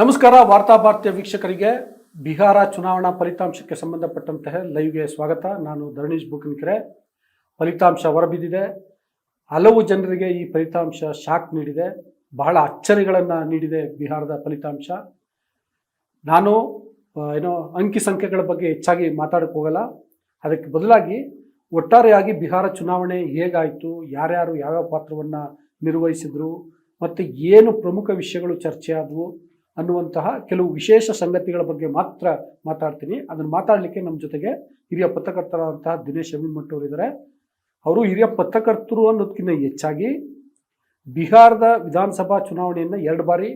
ನಮಸ್ಕಾರ, ವಾರ್ತಾ ಭಾರತೀಯ ವೀಕ್ಷಕರಿಗೆ. ಬಿಹಾರ ಚುನಾವಣಾ ಫಲಿತಾಂಶಕ್ಕೆ ಸಂಬಂಧಪಟ್ಟಂತಹ ಲೈವ್ಗೆ ಸ್ವಾಗತ. ನಾನು ಧರಣೀಶ್ ಬುಕನ್ಕೆರೆ ಫಲಿತಾಂಶ ಹೊರಬಿದ್ದಿದೆ. ಹಲವು ಜನರಿಗೆ ಈ ಫಲಿತಾಂಶ ಶಾಕ್ ನೀಡಿದೆ. ಬಹಳ ಅಚ್ಚರಿಗಳನ್ನು ನೀಡಿದೆ ಬಿಹಾರದ ಫಲಿತಾಂಶ. ನಾನು ಏನೋ ಅಂಕಿ ಸಂಖ್ಯೆಗಳ ಬಗ್ಗೆ ಹೆಚ್ಚಾಗಿ ಮಾತಾಡಕ್ಕೆ ಹೋಗಲ್ಲ. ಅದಕ್ಕೆ ಬದಲಾಗಿ ಒಟ್ಟಾರೆಯಾಗಿ ಬಿಹಾರ ಚುನಾವಣೆ ಹೇಗಾಯಿತು, ಯಾರ್ಯಾರು ಯಾವ್ಯಾವ ಪಾತ್ರವನ್ನು ನಿರ್ವಹಿಸಿದ್ರು, ಮತ್ತು ಏನು ಪ್ರಮುಖ ವಿಷಯಗಳು ಚರ್ಚೆ ಆದವು ಅನ್ನುವಂತಹ ಕೆಲವು ವಿಶೇಷ ಸಂಗತಿಗಳ ಬಗ್ಗೆ ಮಾತ್ರ ಮಾತಾಡ್ತೀನಿ. ಅದನ್ನು ಮಾತಾಡಲಿಕ್ಕೆ ನಮ್ಮ ಜೊತೆಗೆ ಹಿರಿಯ ಪತ್ರಕರ್ತರಾದಂತಹ ದಿನೇಶ್ ಅವರು ಇದ್ದಾರೆ ಅವರು ಹಿರಿಯ ಪತ್ರಕರ್ತರು ಅನ್ನೋದಕ್ಕಿಂತ ಹೆಚ್ಚಾಗಿ ಬಿಹಾರದ ವಿಧಾನಸಭಾ ಚುನಾವಣೆಯನ್ನು ಎರಡು ಬಾರಿ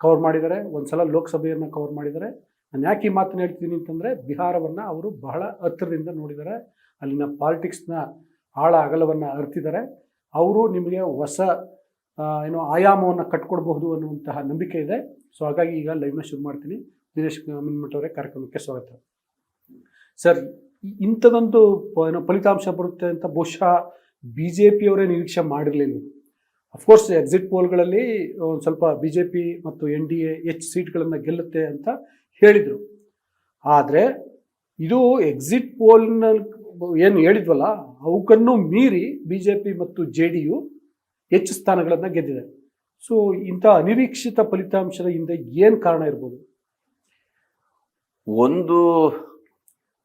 ಕವರ್ ಮಾಡಿದ್ದಾರೆ. ಒಂದ್ಸಲ ಲೋಕಸಭೆಯನ್ನು ಕವರ್ ಮಾಡಿದ್ದಾರೆ. ನಾನು ಯಾಕೆ ಈ ಮಾತನ್ನು ಹೇಳ್ತೀನಿ ಅಂತಂದರೆ ಬಿಹಾರವನ್ನು ಅವರು ಬಹಳ ಹತ್ತಿರದಿಂದ ನೋಡಿದ್ದಾರೆ. ಅಲ್ಲಿನ ಪಾಲಿಟಿಕ್ಸ್ನ ಆಳ ಅಗಲವನ್ನು ಅರ್ತಿದ್ದಾರೆ. ಅವರು ನಿಮಗೆ ಹೊಸ ಏನೋ ಆಯಾಮವನ್ನು ಕಟ್ಕೊಡ್ಬಹುದು ಅನ್ನುವಂತಹ ನಂಬಿಕೆ ಇದೆ. ಸೊ ಹಾಗಾಗಿ ಈಗ ಲೈವ್ನ ಶುರು ಮಾಡ್ತೀನಿ. ದಿನೇಶ್ ಅಮೀನ್ಮಠ್ ಅವರೇ ಕಾರ್ಯಕ್ರಮಕ್ಕೆ ಸ್ವಾಗತ. ಸರ್ ಇಂಥದೊಂದು ಏನೋ ಫಲಿತಾಂಶ ಬರುತ್ತೆ ಅಂತ ಬಹುಶಃ ಬಿ ಜೆ ಪಿಯವರೇ ನಿರೀಕ್ಷೆ ಮಾಡಿರಲಿಲ್ಲ. ಅಫ್ಕೋರ್ಸ್ ಎಕ್ಸಿಟ್ ಪೋಲ್ಗಳಲ್ಲಿ ಒಂದು ಸ್ವಲ್ಪ ಬಿ ಜೆ ಪಿ ಮತ್ತು ಎನ್ ಡಿ ಎ ಎಚ್ ಸೀಟ್ಗಳನ್ನು ಗೆಲ್ಲುತ್ತೆ ಅಂತ ಹೇಳಿದರು. ಆದರೆ, ಇದು ಎಕ್ಸಿಟ್ ಪೋಲ್ನ ಏನು ಹೇಳಿದ್ವಲ್ಲ, ಅವಕ್ಕನ್ನು ಮೀರಿ ಬಿ ಜೆ ಪಿ ಮತ್ತು ಜೆ ಡಿ ಯು ಹೆಚ್ಚು ಸ್ಥಾನಗಳನ್ನು ಗೆದ್ದಿದೆ. ಸೊ ಇಂಥ ಅನಿರೀಕ್ಷಿತ ಫಲಿತಾಂಶದ ಹಿಂದೆ ಏನು ಕಾರಣ ಇರ್ಬೋದು? ಒಂದು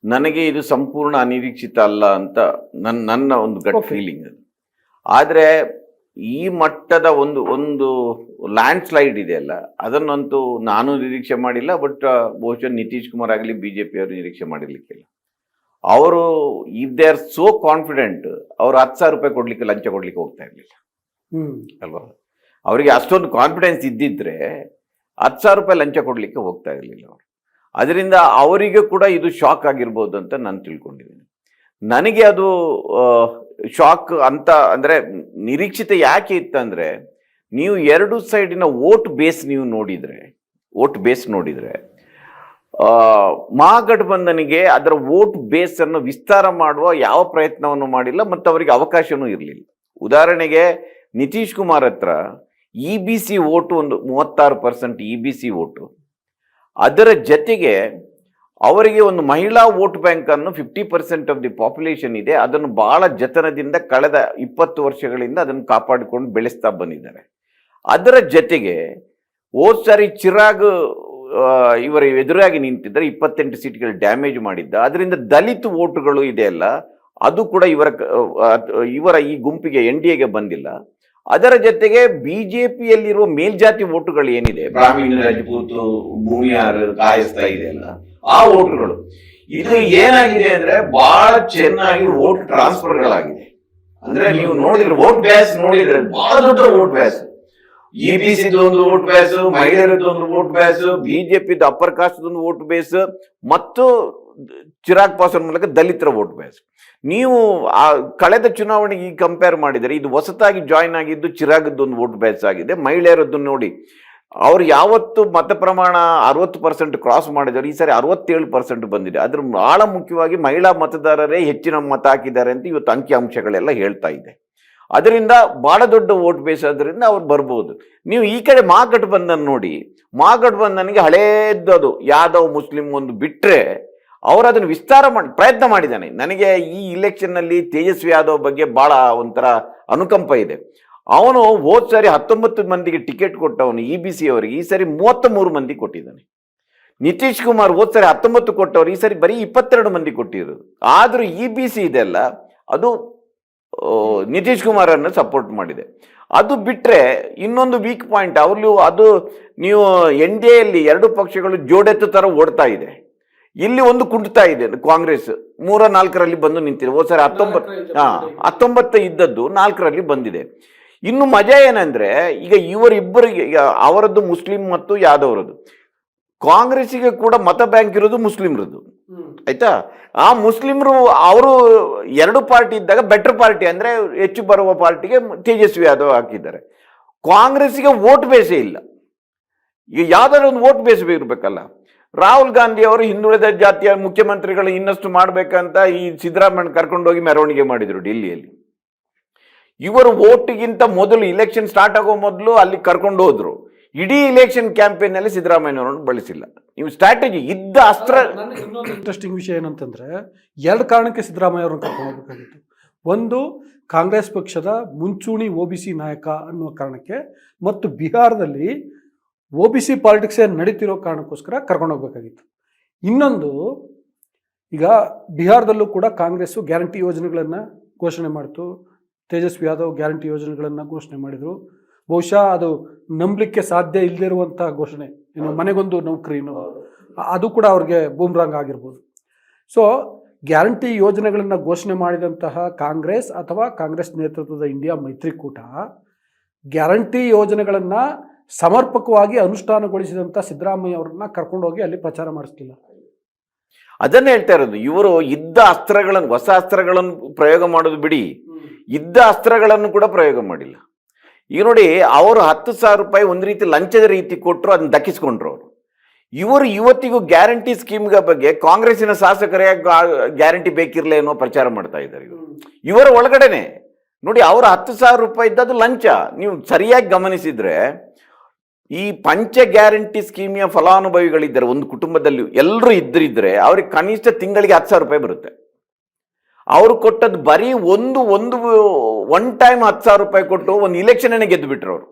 ನನಗೆ ಇದು ಸಂಪೂರ್ಣ ಅನಿರೀಕ್ಷಿತ ಅಲ್ಲ ಅಂತ ನನ್ನ ನನ್ನ ಒಂದು ಗಟ್ ಫೀಲಿಂಗ್ ಅದು. ಆದರೆ ಈ ಮಟ್ಟದ ಒಂದು ಒಂದು ಲ್ಯಾಂಡ್ ಸ್ಲೈಡ್ ಇದೆ ಅಲ್ಲ ಅದನ್ನಂತೂ ನಾನು ನಿರೀಕ್ಷೆ ಮಾಡಿಲ್ಲ ಬಟ್ ಬಹುಶಃ ನಿತೀಶ್ ಕುಮಾರ್ ಆಗಲಿ ಬಿ ಜೆ ಪಿ ಅವರು ನಿರೀಕ್ಷೆ ಮಾಡಿರ್ಲಿಕ್ಕಿಲ್ಲ ಅವರು if they are so confident ಅವರು ಹತ್ತು ಸಾವಿರ ರೂಪಾಯಿ ಕೊಡ್ಲಿಕ್ಕೆ ಲಂಚ ಕೊಡ್ಲಿಕ್ಕೆ ಹೋಗ್ತಾ ಇರಲಿಲ್ಲ. ಹ್ಮ್. ಅಲ್ವಾ? ಅವರಿಗೆ ಅಷ್ಟೊಂದು ಕಾನ್ಫಿಡೆನ್ಸ್ ಇದ್ದಿದ್ರೆ ಹತ್ತು ಸಾವಿರ ರೂಪಾಯಿ ಲಂಚ ಕೊಡಲಿಕ್ಕೆ ಹೋಗ್ತಾ ಇರಲಿಲ್ಲ ಅವರು. ಅದರಿಂದ ಅವರಿಗೆ ಕೂಡ ಇದು ಶಾಕ್ ಆಗಿರ್ಬೋದು ಅಂತ ನಾನು ತಿಳ್ಕೊಂಡಿದ್ದೀನಿ. ನನಗೆ ಅದು ಶಾಕ್ ಅಂತ ಅಂದರೆ ನಿರೀಕ್ಷಿತ ಯಾಕೆ ಇತ್ತಂದರೆ ನೀವು ಎರಡು ಸೈಡಿನ ವೋಟ್ ಬೇಸ್ ನೀವು ನೋಡಿದರೆ ವೋಟ್ ಬೇಸ್ ನೋಡಿದರೆ ಮಹಾಗಠಬಂಧನಿಗೆ ಅದರ ವೋಟ್ ಬೇಸನ್ನು ವಿಸ್ತಾರ ಮಾಡುವ ಯಾವ ಪ್ರಯತ್ನವನ್ನು ಮಾಡಿಲ್ಲ ಮತ್ತು ಅವರಿಗೆ ಅವಕಾಶವೂ ಇರಲಿಲ್ಲ. ಉದಾಹರಣೆಗೆ ನಿತೀಶ್ ಕುಮಾರ್ ಹತ್ರ ಇ ಬಿ ಸಿ ಓಟು ಒಂದು ಮೂವತ್ತಾರು percent E B C vote ಅದರ ಜೊತೆಗೆ ಅವರಿಗೆ ಒಂದು ಮಹಿಳಾ ವೋಟ್ ಬ್ಯಾಂಕ್ ಅನ್ನು fifty percent of the population ಇದೆ. ಅದನ್ನು ಬಹಳ ಜತನದಿಂದ ಕಳೆದ ಇಪ್ಪತ್ತು ವರ್ಷಗಳಿಂದ ಅದನ್ನು ಕಾಪಾಡಿಕೊಂಡು ಬೆಳೆಸ್ತಾ ಬಂದಿದ್ದಾರೆ. ಅದರ ಜೊತೆಗೆ ಹೋದ್ ಸಾರಿ ಚಿರಾಗ್ ಇವರ ಎದುರಾಗಿ ನಿಂತಿದ್ದರೆ. ಇಪ್ಪತ್ತೆಂಟು ಸೀಟ್ಗಳು ಡ್ಯಾಮೇಜ್ ಮಾಡಿದ್ದ. ಅದರಿಂದ ದಲಿತ ವೋಟುಗಳು ಇದೆಯಲ್ಲ ಅದು ಕೂಡ ಇವರ ಇವರ ಈ ಗುಂಪಿಗೆ ಎನ್ ಡಿ ಎಗೆ ಬಂದಿಲ್ಲ. ಅದರ ಜೊತೆಗೆ ಬಿಜೆಪಿಯಲ್ಲಿರುವ ಮೇಲ್ಜಾತಿ ಓಟುಗಳು ಏನಿದೆ? ಬ್ರಾಹ್ಮಣ ರಜಪೂತ್ ಭೂಮಿಯಾರ್ ಇದೆ ಅಲ್ಲ. ಆ ಓಟುಗಳು ಇದು ಏನಾಗಿದೆ ಅಂದ್ರೆ ಬಹಳ ಚೆನ್ನಾಗಿ ವೋಟ್ ಟ್ರಾನ್ಸ್ಫರ್ಗಳಾಗಿದೆ. ಅಂದ್ರೆ ನೀವು ನೋಡಿದ್ರೆ ವೋಟ್ ಬ್ಯಾಸ್ ನೋಡಿದ್ರೆ ಬಹಳ ದೊಡ್ಡ vote base. E B C ಒಂದು ವೋಟ್ ಬ್ಯಾಸ್, ಮಹಿಳೆಯರದ್ದು ಒಂದು vote base BJP upper caste ಒಂದು ವೋಟ್ ಬೇಸ್ ಮತ್ತು ಚಿರಾಗ್ ಪಾಸ್ವಾನ್ ಮೂಲಕ ದಲಿತರ ವೋಟ್ ಬ್ಯಾಸ್ ನೀವು ಆ ಕಳೆದ ಚುನಾವಣೆಗೆ ಈಗ ಕಂಪೇರ್ ಮಾಡಿದರೆ ಇದು ಹೊಸತಾಗಿ ಜಾಯಿನ್ ಆಗಿದ್ದು ಚಿರಾಗದ್ದು ಒಂದು ವೋಟ್ ಬೇಸ್ ಆಗಿದೆ. ಮಹಿಳೆಯರದ್ದು ನೋಡಿ, ಅವ್ರು ಯಾವತ್ತು ಮತ ಪ್ರಮಾಣ ಅರವತ್ತು ಪರ್ಸೆಂಟ್ ಕ್ರಾಸ್ ಮಾಡಿದ್ದಾರೆ ಈ ಸಾರಿ ಅರವತ್ತೇಳು ಪರ್ಸೆಂಟ್ ಬಂದಿದೆ. ಅದ್ರ ಆಳ ಮುಖ್ಯವಾಗಿ ಮಹಿಳಾ ಮತದಾರರೇ ಹೆಚ್ಚಿನ ಮತ ಹಾಕಿದ್ದಾರೆ ಅಂತ ಇವತ್ತು ಅಂಕಿಅಂಶಗಳೆಲ್ಲ ಹೇಳ್ತಾ ಇದೆ. ಅದರಿಂದ ಭಾಳ ದೊಡ್ಡ ವೋಟ್ ಬೇಸ್ ಆದ್ರಿಂದ ಅವ್ರು ಬರ್ಬೋದು. ನೀವು ಈ ಕಡೆ ಮಹಾಗಠಬಂಧನ್ ನೋಡಿ ಮಹಾಗಠಬಂಧನ್ಗೆ ಹಳೇದ್ದು ಅದು. ಯಾದವ್, ಮುಸ್ಲಿಂ ಒಂದು ಬಿಟ್ರೆ ಅವರು ಅದನ್ನು ವಿಸ್ತಾರ ಮಾಡಿ, ಪ್ರಯತ್ನ ಮಾಡಿದ್ದಾನೆ. ನನಗೆ ಈ ಇಲೆಕ್ಷನ್ನಲ್ಲಿ ತೇಜಸ್ವಿ ಯಾದವ್ ಬಗ್ಗೆ ಭಾಳ ಒಂಥರ ಅನುಕಂಪ ಇದೆ. ಅವನು ಹೋದ್ ಸಾರಿ ಹತ್ತೊಂಬತ್ತು ಮಂದಿಗೆ ಟಿಕೆಟ್ ಕೊಟ್ಟವನು ಇ ಬಿ ಸಿ ಅವರಿಗೆ, ಈ ಸರಿ ಮೂವತ್ತ ಮೂರು ಮಂದಿ ಕೊಟ್ಟಿದ್ದಾನೆ. ನಿತೀಶ್ ಕುಮಾರ್ ಹೋದ್ ಸಾರಿ ಹತ್ತೊಂಬತ್ತು ಕೊಟ್ಟವರು, ಈ ಸರಿ ಬರೀ ಇಪ್ಪತ್ತೆರಡು ಮಂದಿ ಕೊಟ್ಟಿರೋದು. ಆದರೂ ಇ ಬಿ ಸಿ ಇದೆಲ್ಲ ಅದು ನಿತೀಶ್ ನಿತೀಶ್ ಕುಮಾರನ್ನು ಸಪೋರ್ಟ್ ಮಾಡಿದೆ. ಅದು ಬಿಟ್ಟರೆ ಇನ್ನೊಂದು ವೀಕ್ ಪಾಯಿಂಟ್ ಅವ್ರಲ್ಲೂ ಅದು ನೀವು ಎನ್ ಡಿ ಎಲ್ಲಿ ಎರಡು ಪಕ್ಷಗಳು ಜೋಡೆತ್ತು ಥರ ಓಡ್ತಾ ಇದೆ. ಇಲ್ಲಿ ಒಂದು ಕುಂಟ್ತಾ ಇದೆ ಕಾಂಗ್ರೆಸ್. ಮೂರ ನಾಲ್ಕರಲ್ಲಿ ಬಂದು ನಿಂತಿದೆ. ಓ ಸರಿ ಹತ್ತೊಂಬತ್ತು ಹಾ ಹತ್ತೊಂಬತ್ತ ಇದ್ದದ್ದು ನಾಲ್ಕರಲ್ಲಿ ಬಂದಿದೆ. ಇನ್ನು ಮಜಾ ಏನಂದ್ರೆ ಈಗ ಇವರಿಬ್ಬರಿಗೆ ಈಗ ಅವರದ್ದು ಮುಸ್ಲಿಂ ಮತ್ತು ಯಾದವರದ್ದು. ಕಾಂಗ್ರೆಸ್ಸಿಗೆ ಕೂಡ ಮತ ಬ್ಯಾಂಕ್ ಇರೋದು ಮುಸ್ಲಿಮ್ರದ್ದು. ಆಯ್ತಾ? ಆ ಮುಸ್ಲಿಮರು ಅವರು ಎರಡು ಪಾರ್ಟಿ ಇದ್ದಾಗ ಬೆಟರ್ ಪಾರ್ಟಿ ಅಂದ್ರೆ ಹೆಚ್ಚು ಬರುವ ಪಾರ್ಟಿಗೆ ತೇಜಸ್ವಿ ಯಾದವ್ ಹಾಕಿದ್ದಾರೆ. ಕಾಂಗ್ರೆಸ್ಸಿಗೆ ವೋಟ್ ಬೇಸೇ ಇಲ್ಲ. ಈಗ ಯಾವ್ದಾದ್ರು ಒಂದು ವೋಟ್ ಬೇಸ್ ಇರಬೇಕಲ್ಲ. ರಾಹುಲ್ ಗಾಂಧಿ ಅವರು ಹಿಂದುಳಿದ ಜಾತಿಯ ಮುಖ್ಯಮಂತ್ರಿಗಳು ಇನ್ನಷ್ಟು ಮಾಡಬೇಕಂತ ಈ ಸಿದ್ದರಾಮಯ್ಯ ಕರ್ಕೊಂಡೋಗಿ ಮೆರವಣಿಗೆ ಮಾಡಿದರು ಡೆಲ್ಲಿಯಲ್ಲಿ. ಇವರು ಓಟಿಗಿಂತ ಮೊದಲು ಇಲೆಕ್ಷನ್ ಸ್ಟಾರ್ಟ್ ಆಗೋ ಮೊದಲು ಅಲ್ಲಿ ಕರ್ಕೊಂಡು ಹೋದ್ರು. ಇಡೀ ಇಲೆಕ್ಷನ್ ಕ್ಯಾಂಪೇನ್ ಅಲ್ಲಿ ಸಿದ್ದರಾಮಯ್ಯನವರನ್ನು ಬಳಸಿಲ್ಲ. ನೀವು ಸ್ಟ್ರಾಟಜಿ ಇದ್ದ ಅಸ್ತ್ರ ಇಂಟ್ರೆಸ್ಟಿಂಗ್ ವಿಷಯ ಏನಂತಂದ್ರೆ, ಎರಡು ಕಾರಣಕ್ಕೆ ಸಿದ್ದರಾಮಯ್ಯ ಅವರನ್ನು ಕರ್ಕೊಂಡು ಹೋಗ್ಬೇಕಾಗಿತ್ತು. ಒಂದು, ಕಾಂಗ್ರೆಸ್ ಪಕ್ಷದ ಮುಂಚೂಣಿ ಒ ಬಿ ಸಿ ನಾಯಕ ಅನ್ನುವ ಕಾರಣಕ್ಕೆ, ಮತ್ತು ಬಿಹಾರದಲ್ಲಿ ಒ ಬಿ ಸಿ ಪಾಲಿಟಿಕ್ಸೇ ನಡೀತಿರೋ ಕಾರಣಕ್ಕೋಸ್ಕರ ಕರ್ಕೊಂಡು ಹೋಗ್ಬೇಕಾಗಿತ್ತು. ಇನ್ನೊಂದು ಈಗ ಬಿಹಾರದಲ್ಲೂ ಕೂಡ ಕಾಂಗ್ರೆಸ್ಸು ಗ್ಯಾರಂಟಿ ಯೋಜನೆಗಳನ್ನು ಘೋಷಣೆ ಮಾಡಿತು. ತೇಜಸ್ವಿ ಯಾದವ್ ಗ್ಯಾರಂಟಿ ಯೋಜನೆಗಳನ್ನು ಘೋಷಣೆ ಮಾಡಿದರು. ಬಹುಶಃ ಅದು ನಂಬಲಿಕ್ಕೆ ಸಾಧ್ಯ ಇಲ್ಲದೇ ಇರುವಂಥ ಘೋಷಣೆ ಏನು ಮನೆಗೊಂದು ನೌಕರಿ ಅದು ಕೂಡ ಅವ್ರಿಗೆ ಬೂಮ್ರಾಂಗ್ ಆಗಿರ್ಬೋದು. ಸೊ ಗ್ಯಾರಂಟಿ ಯೋಜನೆಗಳನ್ನು ಘೋಷಣೆ ಮಾಡಿದಂತಹ ಕಾಂಗ್ರೆಸ್ ಅಥವಾ ಕಾಂಗ್ರೆಸ್ ನೇತೃತ್ವದ ಇಂಡಿಯಾ ಮೈತ್ರಿಕೂಟ ಗ್ಯಾರಂಟಿ ಯೋಜನೆಗಳನ್ನು ಸಮರ್ಪಕವಾಗಿ ಅನುಷ್ಠಾನಗೊಳಿಸಿದಂಥ ಸಿದ್ದರಾಮಯ್ಯ ಅವ್ರನ್ನ ಕರ್ಕೊಂಡೋಗಿ ಅಲ್ಲಿ ಪ್ರಚಾರ ಮಾಡಿಸ್ಲಿಲ್ಲ. ಅದನ್ನೇ ಹೇಳ್ತಾ ಇರೋದು ಇವರು ಇದ್ದ ಅಸ್ತ್ರಗಳನ್ನು ಹೊಸ ಅಸ್ತ್ರಗಳನ್ನು ಪ್ರಯೋಗ ಮಾಡೋದು ಬಿಡಿ. ಇದ್ದ ಅಸ್ತ್ರಗಳನ್ನು ಕೂಡ ಪ್ರಯೋಗ ಮಾಡಿಲ್ಲ. ಈಗ ನೋಡಿ ಅವರು ಹತ್ತು ಸಾವಿರ ರೂಪಾಯಿ ಒಂದು ರೀತಿ ಲಂಚದ ರೀತಿ ಕೊಟ್ಟರು ಅದನ್ನ ದಕ್ಕಿಸ್ಕೊಂಡ್ರು ಅವರು. ಇವರು ಇವತ್ತಿಗೂ ಗ್ಯಾರಂಟಿ ಸ್ಕೀಮ್ಗಳ ಬಗ್ಗೆ ಕಾಂಗ್ರೆಸ್ಸಿನ ಶಾಸಕರೇ ಗ್ಯಾರಂಟಿ ಬೇಕಿರಲೇ ಅನ್ನೋ ಪ್ರಚಾರ ಮಾಡ್ತಾ ಇದ್ದಾರೆ ಇವರು. ಇವರ ಒಳಗಡೆನೆ. ನೋಡಿ ಅವರು ಹತ್ತು ಸಾವಿರ ರೂಪಾಯಿ ಇದ್ದದ್ದು ಲಂಚ. ನೀವು ಸರಿಯಾಗಿ ಗಮನಿಸಿದ್ರೆ ಈ ಪಂಚ ಗ್ಯಾರಂಟಿ ಸ್ಕೀಮಿಯ ಫಲಾನುಭವಿಗಳಿದ್ದಾರೆ, ಒಂದು ಕುಟುಂಬದಲ್ಲಿ ಎಲ್ಲರೂ ಇದ್ರಿದ್ರೆ ಅವ್ರಿಗೆ ಕನಿಷ್ಠ ತಿಂಗಳಿಗೆ ಹತ್ತು ಸಾವಿರ ರೂಪಾಯಿ ಬರುತ್ತೆ. ಅವರು ಕೊಟ್ಟದ್ದು ಬರೀ ಒಂದು ಒಂದು ಒನ್ ಟೈಮ್ ಹತ್ತು ಸಾವಿರ ರೂಪಾಯಿ ಕೊಟ್ಟು ಒಂದು ಇಲೆಕ್ಷನ್ ಗೆದ್ದು ಬಿಟ್ರು ಅವರು.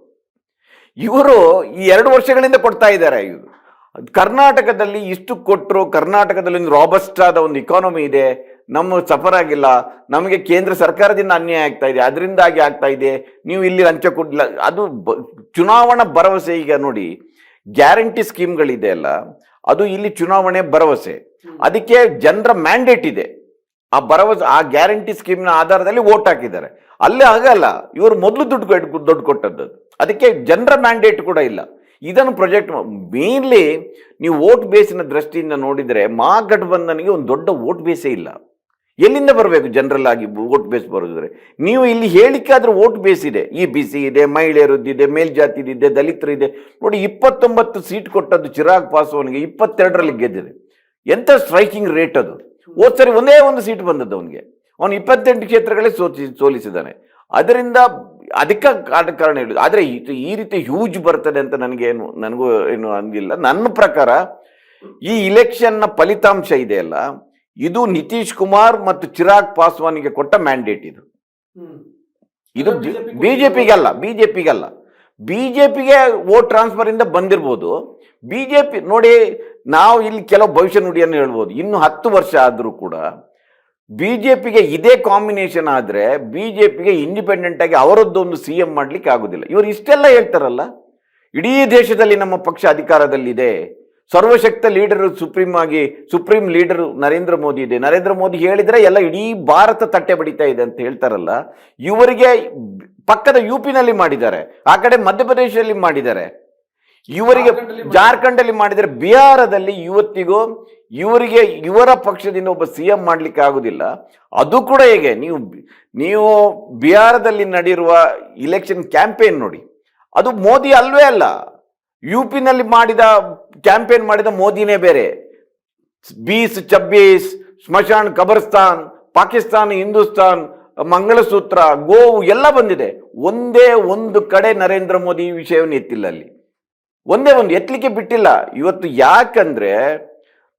ಇವರು ಈ ಎರಡು ವರ್ಷಗಳಿಂದ ಕೊಡ್ತಾ ಇದ್ದಾರೆ ಇವರು. ಕರ್ನಾಟಕದಲ್ಲಿ ಇಷ್ಟು ಕೊಟ್ಟರು, ಕರ್ನಾಟಕದಲ್ಲಿ ಒಂದು ರಾಬಸ್ಟ್ ಆದ ಒಂದು ಇಕಾನಮಿ ಇದೆ. ನಮ್ಮ ಸಫರ್ ಆಗಿಲ್ಲ ನಮಗೆ ಕೇಂದ್ರ ಸರ್ಕಾರದಿಂದ ಅನ್ಯಾಯ ಆಗ್ತಾ ಇದೆ ಅದರಿಂದಾಗಿ ಆಗ್ತಾ ಇದೆ ನೀವು ಇಲ್ಲಿ ಲಂಚ ಕೊಡ್ಲಿಲ್ಲ. ಅದು ಬ- ಚುನಾವಣಾ ಭರವಸೆ ಈಗ ನೋಡಿ ಗ್ಯಾರಂಟಿ ಸ್ಕೀಮ್ಗಳಿದೆ ಅಲ್ಲ ಅದು ಇಲ್ಲಿ ಚುನಾವಣೆ ಭರವಸೆ. ಅದಕ್ಕೆ ಜನರ ಮ್ಯಾಂಡೇಟ್ ಇದೆ. ಆ ಭರವಸೆ ಆ ಗ್ಯಾರಂಟಿ ಸ್ಕೀಮ್ನ ಆಧಾರದಲ್ಲಿ ವೋಟ್ ಹಾಕಿದ್ದಾರೆ. ಅಲ್ಲೇ ಆಗಲ್ಲ ಇವರು ಮೊದಲು ದುಡ್ಡು ದುಡ್ಡು ಕೊಟ್ಟದ್ದು. ಅದಕ್ಕೆ ಜನರ ಮ್ಯಾಂಡೇಟ್ ಕೂಡ ಇಲ್ಲ. ಇದನ್ನು ಪ್ರೊಜೆಕ್ಟ್ ಮೇನ್ಲಿ ನೀವು ವೋಟ್ ಬೇಸಿನ ದೃಷ್ಟಿಯಿಂದ ನೋಡಿದರೆ ಮಹಾಗಠಬಂಧನಿಗೆ ಒಂದು ದೊಡ್ಡ ವೋಟ್ ಬೇಸೇ ಇಲ್ಲ. ಎಲ್ಲಿಂದ ಬರಬೇಕು ಜನರಲ್ ಆಗಿ ವೋಟ್ ಬೇಸ್ ಬರೋದ್ರೆ ನೀವು ಇಲ್ಲಿ ಹೇಳಿಕೆ ಆದರೂ ವೋಟ್ ಬೇಸ್ ಇದೆ. ಇ ಬಿ ಸಿ ಇದೆ, ಮಹಿಳೆಯರದ್ದಿದೆ, ಮೇಲ್ಜಾತಿದಿದೆ, ದಲಿತರಿದೆ. ನೋಡಿ, ಇಪ್ಪತ್ತೊಂಬತ್ತು ಸೀಟ್ ಕೊಟ್ಟದ್ದು ಚಿರಾಗ್ ಪಾಸ್ವಾನ್ಗೆ ಇಪ್ಪತ್ತೆರಡರಲ್ಲಿ ಗೆದ್ದಿದೆ. ಎಂಥ ಸ್ಟ್ರೈಕಿಂಗ್ ರೇಟ್ ಅದು? ಹೋದ್ ಸರಿ ಒಂದೇ ಒಂದು ಸೀಟ್ ಬಂದದ್ದು ಅವನಿಗೆ. ಅವನು ಇಪ್ಪತ್ತೆಂಟು ಕ್ಷೇತ್ರಗಳೇ ಸೋಚಿ ಸೋಲಿಸಿದ್ದಾನೆ. ಅದರಿಂದ ಅದಕ್ಕೆ ಕಾರಣ ಕಾರಣ ಹೇಳುದು. ಆದರೆ ಈ- ಈ ರೀತಿ ಹ್ಯೂಜ್ ಬರ್ತದೆ ಅಂತ ನನಗೆ ಏನು ನನಗೂ ಏನು ಅಂದಿಲ್ಲ ನನ್ನ ಪ್ರಕಾರ ಈ ಇಲೆಕ್ಷನ್ನ ಫಲಿತಾಂಶ ಇದೆಯಲ್ಲ ಇದು ನಿತೀಶ್ ಕುಮಾರ್ ಮತ್ತು ಚಿರಾಗ್ ಪಾಸ್ವಾನ್ಗೆ ಕೊಟ್ಟ ಮ್ಯಾಂಡೇಟ್ ಇದು. ಇದು ಬಿಜೆಪಿಗಲ್ಲ ಬಿಜೆಪಿಗಲ್ಲ. ಬಿಜೆಪಿಗೆ ವೋಟ್ ಟ್ರಾನ್ಸ್ಫರ್ ಇಂದ ಬಂದಿರ್ಬೋದು. ಬಿಜೆಪಿ ನೋಡಿ ನಾವು ಇಲ್ಲಿ ಕೆಲವು ಭವಿಷ್ಯ ನುಡಿಯನ್ನು ಹೇಳ್ಬೋದು. ಇನ್ನು ಹತ್ತು ವರ್ಷ ಆದರೂ ಕೂಡ ಬಿಜೆಪಿಗೆ ಇದೇ ಕಾಂಬಿನೇಷನ್ ಆದರೆ ಬಿಜೆಪಿಗೆ ಇಂಡಿಪೆಂಡೆಂಟ್ ಆಗಿ ಅವರದ್ದೊಂದು ಸಿ ಎಂ ಮಾಡ್ಲಿಕ್ಕೆ ಆಗೋದಿಲ್ಲ. ಇವರು ಇಷ್ಟೆಲ್ಲ ಹೇಳ್ತಾರಲ್ಲ? ಇಡೀ ದೇಶದಲ್ಲಿ ನಮ್ಮ ಪಕ್ಷ ಅಧಿಕಾರದಲ್ಲಿದೆ. ಸರ್ವಶಕ್ತ ಲೀಡರ್ ಸುಪ್ರೀಂ ಆಗಿ ಸುಪ್ರೀಂ ಲೀಡರ್ ನರೇಂದ್ರ ಮೋದಿ ಇದೆ. ನರೇಂದ್ರ ಮೋದಿ ಹೇಳಿದ್ರೆ ಎಲ್ಲ ಇಡೀ ಭಾರತ ತಟ್ಟೆ ಬಡಿತಾ ಇದೆ ಅಂತ ಹೇಳ್ತಾರಲ್ಲ. ಇವರಿಗೆ ಪಕ್ಕದ ಯು ಪಿನಲ್ಲಿ ಮಾಡಿದ್ದಾರೆ ಆ ಕಡೆ ಮಧ್ಯಪ್ರದೇಶದಲ್ಲಿ ಮಾಡಿದ್ದಾರೆ. ಇವರಿಗೆ ಜಾರ್ಖಂಡಲ್ಲಿ ಮಾಡಿದರೆ ಬಿಹಾರದಲ್ಲಿ ಇವತ್ತಿಗೂ ಇವರಿಗೆ ಇವರ ಪಕ್ಷದಿಂದ ಒಬ್ಬ ಸಿ ಎಂ ಮಾಡ್ಲಿಕ್ಕೆ ಆಗುದಿಲ್ಲ. ಅದು ಕೂಡ ಹೇಗೆ? ನೀವು ನೀವು ಬಿಹಾರದಲ್ಲಿ ನಡೆಯುವ ಇಲೆಕ್ಷನ್ ಕ್ಯಾಂಪೇನ್ ನೋಡಿ. ಅದು ಮೋದಿ ಅಲ್ವೇ ಅಲ್ಲ. ಯು ಪಿನಲ್ಲಿ ಮಾಡಿದ, ಕ್ಯಾಂಪೇನ್ ಮಾಡಿದ ಮೋದಿನೇ ಬೇರೆ. ಬೀಸ್, ಚಬ್ಬೀಸ್, ಸ್ಮಶಾನ್, ಕಬರ್ಸ್ತಾನ್, ಪಾಕಿಸ್ತಾನ್, ಹಿಂದೂಸ್ತಾನ್, ಮಂಗಳಸೂತ್ರ, ಗೋವು ಎಲ್ಲ ಬಂದಿದೆ. ಒಂದೇ ಒಂದು ಕಡೆ ನರೇಂದ್ರ ಮೋದಿ ಈ ವಿಷಯವನ್ನು ಎತ್ತಿಲ್ಲ ಅಲ್ಲಿ. ಒಂದೇ ಒಂದು, ಎತ್ತಲಿಕ್ಕೆ ಬಿಟ್ಟಿಲ್ಲ. ಇವತ್ತು ಯಾಕಂದ್ರೆ,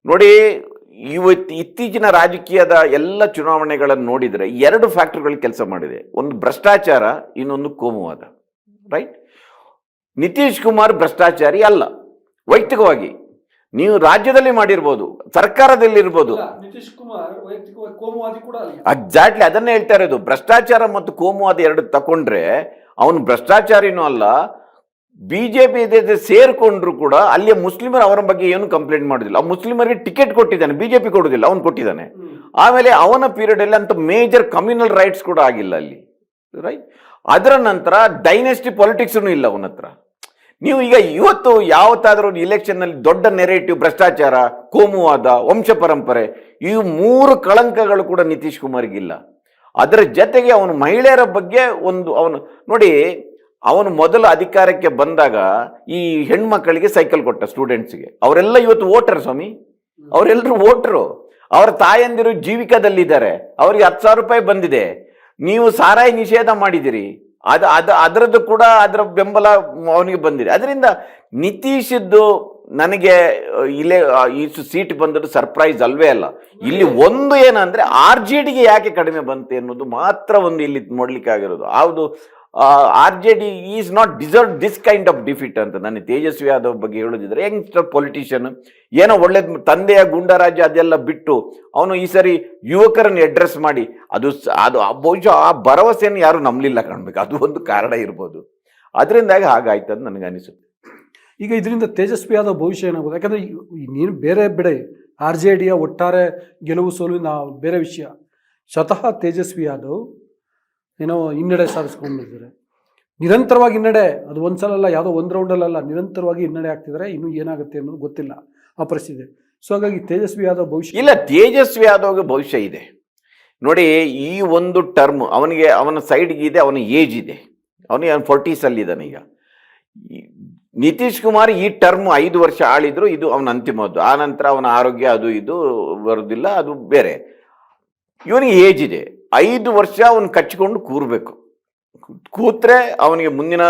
ನೋಡಿ, ಇವತ್ತು ಇತ್ತೀಚಿನ ರಾಜಕೀಯದ ಎಲ್ಲ ಚುನಾವಣೆಗಳನ್ನು ನೋಡಿದರೆ ಎರಡು ಫ್ಯಾಕ್ಟ್ರಿಗಳು ಕೆಲಸ ಮಾಡಿದೆ. ಒಂದು ಭ್ರಷ್ಟಾಚಾರ, ಇನ್ನೊಂದು ಕೋಮುವಾದ. ರೈಟ್? ನಿತೀಶ್ ಕುಮಾರ್ ಭ್ರಷ್ಟಾಚಾರಿ ಅಲ್ಲ. ವೈಯಕ್ತಿಕವಾಗಿ. ನೀವು ರಾಜ್ಯದಲ್ಲಿ ಮಾಡಿರ್ಬೋದು ಸರ್ಕಾರದಲ್ಲಿ ಇರ್ಬೋದು ನಿತೀಶ್ ಕುಮಾರ್ ವೈಯಕ್ತಿಕವಾಗಿ ಕೋಮುವಾದಿ ಕೂಡ ಅಲ್ಲ. ಎಕ್ಸಾಕ್ಟ್ಲಿ ಅದನ್ನೇ ಹೇಳ್ತಾ ಇರೋದು. ಭ್ರಷ್ಟಾಚಾರ ಮತ್ತು ಕೋಮುವಾದ ಎರಡು ತಕೊಂಡ್ರೆ ಅವನು ಭ್ರಷ್ಟಾಚಾರಿನೂ ಅಲ್ಲ ಬಿಜೆಪಿ ಸೇರ್ಕೊಂಡ್ರು ಕೂಡ ಅಲ್ಲಿ ಮುಸ್ಲಿಮರು ಅವರ ಬಗ್ಗೆ ಏನು ಕಂಪ್ಲೇಂಟ್ ಮಾಡೋದಿಲ್ಲ. ಆ ಮುಸ್ಲಿಮರಿಗೆ ಟಿಕೆಟ್ ಕೊಟ್ಟಿದ್ದಾನೆ ಬಿಜೆಪಿ ಕೊಡೋದಿಲ್ಲ ಅವನು ಕೊಟ್ಟಿದ್ದಾನೆ. ಆಮೇಲೆ ಅವನ ಪೀರಿಯಡ್ ಅಲ್ಲಿ ಅಂತ ಮೇಜರ್ ಕಮ್ಯುನಲ್ ರೈಟ್ಸ್ ಕೂಡ ಆಗಿಲ್ಲ ಅಲ್ಲಿ. ರೈಟ್ ಅದರ ನಂತರ ಡೈನೆಸ್ಟಿ ಪಾಲಿಟಿಕ್ಸ್ ಇಲ್ಲ ಅವನ ಹತ್ರ ನೀವು ಈಗ ಇವತ್ತು ಯಾವತ್ತಾದರೂ ಒಂದು ಇಲೆಕ್ಷನ್ನಲ್ಲಿ ನಲ್ಲಿ ದೊಡ್ಡ ನೆರೇಟಿವ್ ಭ್ರಷ್ಟಾಚಾರ, ಕೋಮುವಾದ, ವಂಶ ಪರಂಪರೆ, ಈ ಮೂರು ಕಳಂಕಗಳು ಕೂಡ ನಿತೀಶ್ ಕುಮಾರ್ಗಿಲ್ಲ ಅದರ ಜೊತೆಗೆ ಅವನು ಮಹಿಳೆಯರ ಬಗ್ಗೆ ಒಂದು, ಅವನು, ನೋಡಿ, ಅವನು ಮೊದಲು ಅಧಿಕಾರಕ್ಕೆ ಬಂದಾಗ ಈ ಹೆಣ್ಮಕ್ಕಳಿಗೆ ಸೈಕಲ್ ಕೊಟ್ಟ ಸ್ಟೂಡೆಂಟ್ಸ್ಗೆ ಅವರೆಲ್ಲ ಇವತ್ತು ವೋಟರ್ ಸ್ವಾಮಿ. ಅವರೆಲ್ಲರೂ ವೋಟರು. ಅವರ ತಾಯಂದಿರು ಜೀವಿಕದಲ್ಲಿದ್ದಾರೆ. ಅವರಿಗೆ ಹತ್ತು ಸಾವಿರ ರೂಪಾಯಿ ಬಂದಿದೆ. ನೀವು ಸಾರಾಯಿ ನಿಷೇಧ ಮಾಡಿದಿರಿ ಅದು ಅದು, ಅದರದ್ದು ಕೂಡ ಅದರ ಬೆಂಬಲ ಅವನಿಗೆ ಬಂದಿದೆ. ಅದರಿಂದ ನಿತೀಶದ್ದು ನನಗೆ ಇಲ್ಲೇ ಈ ಸೀಟ್ ಬಂದದ್ದು ಸರ್ಪ್ರೈಸ್ ಅಲ್ವೇ ಅಲ್ಲ. ಇಲ್ಲಿ ಒಂದು ಏನಂದ್ರೆ ಆರ್ ಜೆ ಡಿಗೆ ಯಾಕೆ ಕಡಿಮೆ ಬಂತು ಅನ್ನೋದು ಮಾತ್ರ ಒಂದು ಇಲ್ಲಿ ನೋಡ್ಲಿಕ್ಕೆ ಆಗಿರೋದು. ಹೌದು R J D is not deserve this kind of defeat ಅಂತ ನನಗೆ ತೇಜಸ್ವಿ ಯಾದವ್ ಬಗ್ಗೆ ಹೇಳೋದಿದ್ರೆ ಯಂಗ್ಸ್ಟರ್ ಪೊಲಿಟಿಷಿಯನ್, ಏನೋ ಒಳ್ಳೇದು ತಂದೆಯ ಗುಂಡರಾಜ ಅದೆಲ್ಲ ಬಿಟ್ಟು ಅವನು ಈ ಸರಿ ಯುವಕರನ್ನು ಅಡ್ರೆಸ್ ಮಾಡಿ, ಅದು ಅದು ಬಹುಶಃ ಆ ಭರವಸೆಯನ್ನು ಯಾರು ನಂಬಲಿಲ್ಲ ಕಾಣಬೇಕು. ಅದು ಒಂದು ಕಾರಣ ಇರ್ಬೋದು. ಅದರಿಂದಾಗಿ ಹಾಗಾಯ್ತು ಅಂತ ನನಗೆ ಅನಿಸುತ್ತೆ. ಈಗ ಇದರಿಂದ ತೇಜಸ್ವಿ ಯಾದವ್ ಭವಿಷ್ಯ ಏನಾಗ್ಬೋದು? ಯಾಕಂದರೆ ನೀನು ಬೇರೆ ಬಿಡೆ, ಆರ್ ಜೆ ಡಿಯ ಒಟ್ಟಾರೆ ಗೆಲುವು ಸೋಲುವಿನ ಬೇರೆ ವಿಷಯ. ಸ್ವತಃ ತೇಜಸ್ವಿ ಯಾದವ್ ಏನೋ ಹಿನ್ನಡೆ ಸಾಧಿಸ್ಕೊಂಡಿದ್ದಾರೆ. ನಿರಂತರವಾಗಿ ಹಿನ್ನಡೆ ಅದು ಒಂದ್ಸಲ ಅಲ್ಲ, ಯಾವುದೋ ಒಂದು ರೌಂಡಲ್ಲ ನಿರಂತರವಾಗಿ ಹಿನ್ನಡೆ ಆಗ್ತಿದ್ರೆ, ಇನ್ನೂ ಏನಾಗುತ್ತೆ ಅನ್ನೋದು ಗೊತ್ತಿಲ್ಲ ಆ ಪರಿಸ್ಥಿತಿ ಸೊ ಹಾಗಾಗಿ ತೇಜಸ್ವಿ ಯಾದವ್ ಭವಿಷ್ಯ ಇಲ್ಲ, ತೇಜಸ್ವಿ ಯಾದವ್ಗೆ ಭವಿಷ್ಯ ಇದೆ. ನೋಡಿ, ಈ ಒಂದು ಟರ್ಮ್ ಅವನಿಗೆ, ಅವನ ಸೈಡ್ಗೆ ಇದೆ, ಅವನ ಏಜ್ ಇದೆ. ಅವನಿಗೆ ಫೋರ್ಟೀಸಲ್ಲಿ ಇದ್ದಾನೆ ಈಗ. ನಿತೀಶ್ ಕುಮಾರ್ ಈ ಟರ್ಮ್ ಐದು ವರ್ಷ ಆಳಿದ್ರು ಇದು ಅವನ ಅಂತಿಮದ್ದು. ಆ ನಂತರ ಅವನ ಆರೋಗ್ಯ ಅದು ಇದು ಬರೋದಿಲ್ಲ, ಅದು ಬೇರೆ. ಇವನಿಗೆ ಏಜ್ ಇದೆ. ಐದು ವರ್ಷ ಅವನು ಕಚ್ಚಿಕೊಂಡು ಕೂರಬೇಕು. ಕೂತ್ರೆ ಅವನಿಗೆ ಮುಂದಿನ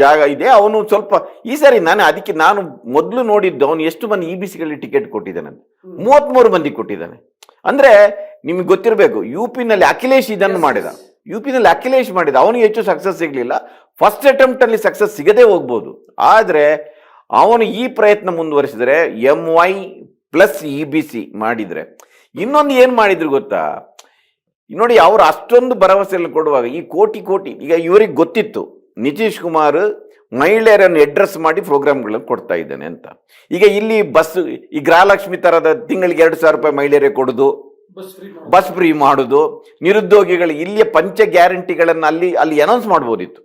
ಜಾಗ ಇದೆ. ಅವನು ಸ್ವಲ್ಪ ಈ ಸರಿ ನಾನು ಅದಕ್ಕೆ ನಾನು ಮೊದಲು ನೋಡಿದ್ದು ಅವನು ಎಷ್ಟು ಮಂದಿ ಇ ಬಿ ಸಿಗಳಲ್ಲಿ ಟಿಕೆಟ್ ಕೊಟ್ಟಿದ್ದಾನೆ ಮೂವತ್ತ್ಮೂರು ಮಂದಿ ಕೊಟ್ಟಿದ್ದಾನೆ. ಅಂದರೆ ನಿಮಗೆ ಗೊತ್ತಿರಬೇಕು ಯು ಪಿನಲ್ಲಿ ಅಖಿಲೇಶ್ ಇದನ್ನು ಮಾಡಿದ. ಯು ಪಿನಲ್ಲಿ ಅಖಿಲೇಶ್ ಮಾಡಿದ. ಅವನಿಗೆ ಹೆಚ್ಚು ಸಕ್ಸಸ್ ಸಿಗಲಿಲ್ಲ. ಫಸ್ಟ್ ಅಟೆಂಪ್ಟಲ್ಲಿ ಸಕ್ಸಸ್ ಸಿಗದೇ ಹೋಗ್ಬೋದು. ಆದರೆ ಅವನು ಈ ಪ್ರಯತ್ನ ಮುಂದುವರಿಸಿದರೆ M Y plus E B C ಮಾಡಿದರೆ. ಇನ್ನೊಂದು ಏನು ಮಾಡಿದ್ರು ಗೊತ್ತಾ? ನೋಡಿ ಅವರು ಅಷ್ಟೊಂದು ಭರವಸೆಯಲ್ಲಿ ಕೊಡುವಾಗ ಈ ಕೋಟಿ ಕೋಟಿ ಈಗ ಇವರಿಗೆ ಗೊತ್ತಿತ್ತು ನಿತೀಶ್ ಕುಮಾರ್ ಮಹಿಳೆಯರನ್ನು ಅಡ್ರೆಸ್ ಮಾಡಿ ಪ್ರೋಗ್ರಾಮ್ಗಳನ್ನು ಕೊಡ್ತಾ ಇದ್ದಾನೆ ಅಂತ. ಈಗ ಇಲ್ಲಿ ಬಸ್ ಈ ಗೃಹಲಕ್ಷ್ಮಿ ತರದ ತಿಂಗಳಿಗೆ ಎರಡು ಸಾವಿರ ರೂಪಾಯಿ ಮಹಿಳೆಯರಿಗೆ ಕೊಡೋದು ಬಸ್ ಫ್ರೀ ಮಾಡೋದು. ನಿರುದ್ಯೋಗಿಗಳು ಇಲ್ಲಿಯ ಪಂಚ ಗ್ಯಾರಂಟಿಗಳನ್ನು ಅಲ್ಲಿ ಅಲ್ಲಿ ಅನೌನ್ಸ್ ಮಾಡ್ಬೋದಿತ್ತು.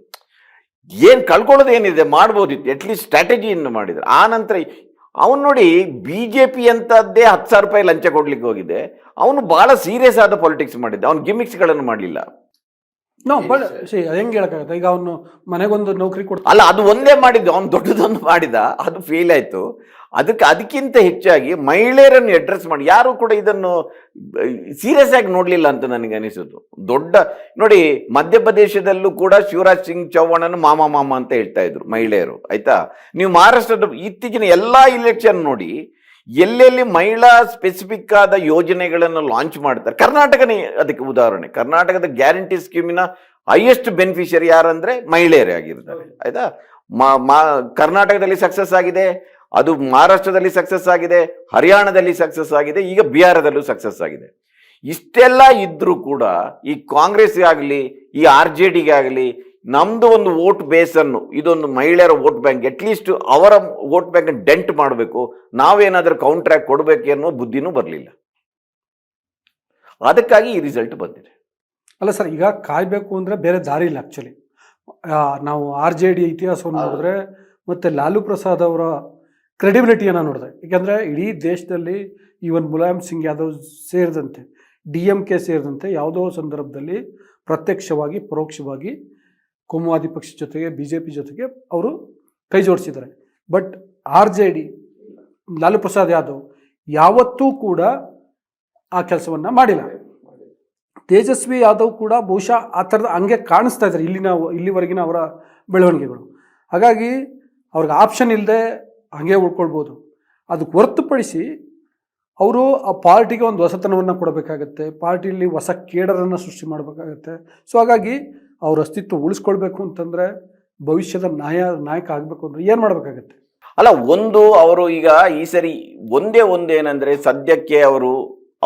ಏನು ಕಳ್ಕೊಳ್ಳೋದು ಏನಿದೆ ಮಾಡ್ಬೋದಿತ್ತು. ಅಟ್ಲೀಸ್ಟ್ ಸ್ಟ್ರಾಟಜಿಯನ್ನು ಮಾಡಿದ್ರು. ಆ ನಂತರ ಅವನು ನೋಡಿ ಬಿ ಜೆ ಪಿ ಅಂತದ್ದೇ ಹತ್ತು ಸಾವಿರ ರೂಪಾಯಿ ಲಂಚ ಕೊಡ್ಲಿಕ್ಕೆ ಹೋಗಿದೆ. ಅವನು ಬಹಳ ಸೀರಿಯಸ್ ಆದ ಪಾಲಿಟಿಕ್ಸ್ ಮಾಡಿದ್ದ. ಅವನು ಗಿಮಿಕ್ಸ್ಗಳನ್ನು ಮಾಡಲಿಲ್ಲ. ನೋ ಬಟ್ ಸಿ ಹೆಂಗೆ ಹೇಳಕ್ಕಾಗತ್ತೆ? ಈಗ ಅವನು ಮನೆಗೊಂದು ನೌಕರಿ ಕೊಡ್ತಾ ಅಲ್ಲ ಅದು ಒಂದೇ ಮಾಡಿದ್ದು. ಅವ್ನು ದೊಡ್ಡದೊಂದು ಮಾಡಿದ. ಅದು ಫೇಲ್ ಆಯಿತು. ಅದಕ್ಕೆ ಅದಕ್ಕಿಂತ ಹೆಚ್ಚಾಗಿ ಮಹಿಳೆಯರನ್ನು ಅಡ್ರೆಸ್ ಮಾಡಿ. ಯಾರು ಕೂಡ ಇದನ್ನು ಸೀರಿಯಸ್ ಆಗಿ ನೋಡಲಿಲ್ಲ ಅಂತ ನನಗೆ ಅನಿಸೋದು ದೊಡ್ಡ, ನೋಡಿ, ಮಧ್ಯಪ್ರದೇಶದಲ್ಲೂ ಕೂಡ ಶಿವರಾಜ್ ಸಿಂಗ್ ಚೌಹಾಣನು ಮಾಮ ಮಾಮ ಅಂತ ಹೇಳ್ತಾ ಇದ್ರು ಮಹಿಳೆಯರು, ಆಯ್ತಾ? ನೀವು ಮಹಾರಾಷ್ಟ್ರದ ಇತ್ತೀಚಿನ ಎಲ್ಲಾ ಇಲೆಕ್ಷನ್ ನೋಡಿ, ಎಲ್ಲೆಲ್ಲಿ ಮಹಿಳಾ ಸ್ಪೆಸಿಫಿಕ್ ಆದ ಯೋಜನೆಗಳನ್ನು ಲಾಂಚ್ ಮಾಡ್ತಾರೆ. ಕರ್ನಾಟಕನೇ ಅದಕ್ಕೆ ಉದಾಹರಣೆ. ಕರ್ನಾಟಕದ ಗ್ಯಾರಂಟಿ ಸ್ಕೀಮಿನ ಹೈಯೆಸ್ಟ್ ಬೆನಿಫಿಷರಿ ಯಾರಂದ್ರೆ ಮಹಿಳೆಯರೇ ಆಗಿರ್ತಾರೆ, ಆಯ್ತಾ? ಮಾ ಕರ್ನಾಟಕದಲ್ಲಿ ಸಕ್ಸಸ್ ಆಗಿದೆ. ಅದು ಮಹಾರಾಷ್ಟ್ರದಲ್ಲಿ ಸಕ್ಸಸ್ ಆಗಿದೆ, ಹರಿಯಾಣದಲ್ಲಿ ಸಕ್ಸಸ್ ಆಗಿದೆ, ಈಗ ಬಿಹಾರದಲ್ಲೂ ಸಕ್ಸಸ್ ಆಗಿದೆ. ಇಷ್ಟೆಲ್ಲ ಇದ್ರೂ ಕೂಡ ಈ ಕಾಂಗ್ರೆಸ್ಗೆ ಆಗಲಿ, ಈ ಆರ್ ಜೆ ಡಿಗೆ ಆಗಲಿ, ನಮ್ದು ಒಂದು ವೋಟ್ ಬೇಸನ್ನು ಇದೊಂದು ಮಹಿಳೆಯರ ವೋಟ್ ಬ್ಯಾಂಕ್ ಅಟ್ಲೀಸ್ಟ್ ಅವರ ವೋಟ್ ಬ್ಯಾಂಕ್ ಡೆಂಟ್ ಮಾಡಬೇಕು. ನಾವೇನಾದರೂ ಕೌಂಟ್ರಾಕ್ಟ್ ಕೊಡಬೇಕು ಅನ್ನೋ ಬುದ್ಧಿನೂ ಬರಲಿಲ್ಲ. ಅದಕ್ಕಾಗಿ ಈ ರಿಸಲ್ಟ್ ಬಂದಿದೆ. ಅಲ್ಲ ಸರ್, ಈಗ ಕಾಯಬೇಕು ಅಂದ್ರೆ ಬೇರೆ ದಾರಿ ಇಲ್ಲ ಆ್ಯಕ್ಚುಲಿ ನಾವು ಆರ್ ಜೆ ಡಿ ಇತಿಹಾಸವನ್ನು ನೋಡಿದ್ರೆ ಮತ್ತೆ ಲಾಲು ಪ್ರಸಾದ್ ಅವರ ಕ್ರೆಡಿಬಿಲಿಟಿಯನ್ನು ನೋಡಿದೆ. ಏಕೆಂದರೆ ಇಡೀ ದೇಶದಲ್ಲಿ ಈವನ್ ಮುಲಾಯಂ ಸಿಂಗ್ ಯಾದವ್ ಸೇರಿದಂತೆ, ಡಿ ಎಂ ಕೆ ಸೇರಿದಂತೆ ಯಾವುದೋ ಸಂದರ್ಭದಲ್ಲಿ ಪ್ರತ್ಯಕ್ಷವಾಗಿ, ಪರೋಕ್ಷವಾಗಿ ಕೋಮುವಾದಿ ಪಕ್ಷ ಜೊತೆಗೆ, ಬಿ ಜೆ ಪಿ ಜೊತೆಗೆ ಅವರು ಕೈ ಜೋಡಿಸಿದ್ದಾರೆ. But R J D, Lalu Prasad Yadav ಯಾವತ್ತೂ ಕೂಡ ಆ ಕೆಲಸವನ್ನು ಮಾಡಿಲ್ಲ. ತೇಜಸ್ವಿ ಯಾದವ್ ಕೂಡ ಬಹುಶಃ ಆ ಥರದ ಹಂಗೆ ಕಾಣಿಸ್ತಾ ಇದ್ದಾರೆ ಇಲ್ಲಿನ, ಇಲ್ಲಿವರೆಗಿನ ಅವರ ಬೆಳವಣಿಗೆಗಳು. ಹಾಗಾಗಿ ಅವ್ರಿಗೆ ಆಪ್ಷನ್ ಇಲ್ಲದೆ ಹಾಗೆ ಉಳ್ಕೊಳ್ಬೋದು. ಅದಕ್ಕೆ ಹೊರತುಪಡಿಸಿ ಅವರು ಆ ಪಾರ್ಟಿಗೆ ಒಂದು ಹೊಸತನವನ್ನು ಕೊಡಬೇಕಾಗತ್ತೆ. ಪಾರ್ಟಿಯಲ್ಲಿ ಹೊಸ ಕೇಡರನ್ನು ಸೃಷ್ಟಿ ಮಾಡಬೇಕಾಗತ್ತೆ. ಸೊ ಹಾಗಾಗಿ ಅವ್ರ ಅಸ್ತಿತ್ವ ಉಳಿಸ್ಕೊಳ್ಬೇಕು ಅಂತಂದರೆ ಭವಿಷ್ಯದ ನಾಯ ನಾಯಕ ಆಗಬೇಕು ಅಂದರೆ ಏನು ಮಾಡಬೇಕಾಗತ್ತೆ? ಅಲ್ಲ ಒಂದು ಅವರು ಈಗ ಈ ಸರಿ ಒಂದೇ ಒಂದೇನಂದ್ರೆ ಸದ್ಯಕ್ಕೆ ಅವರು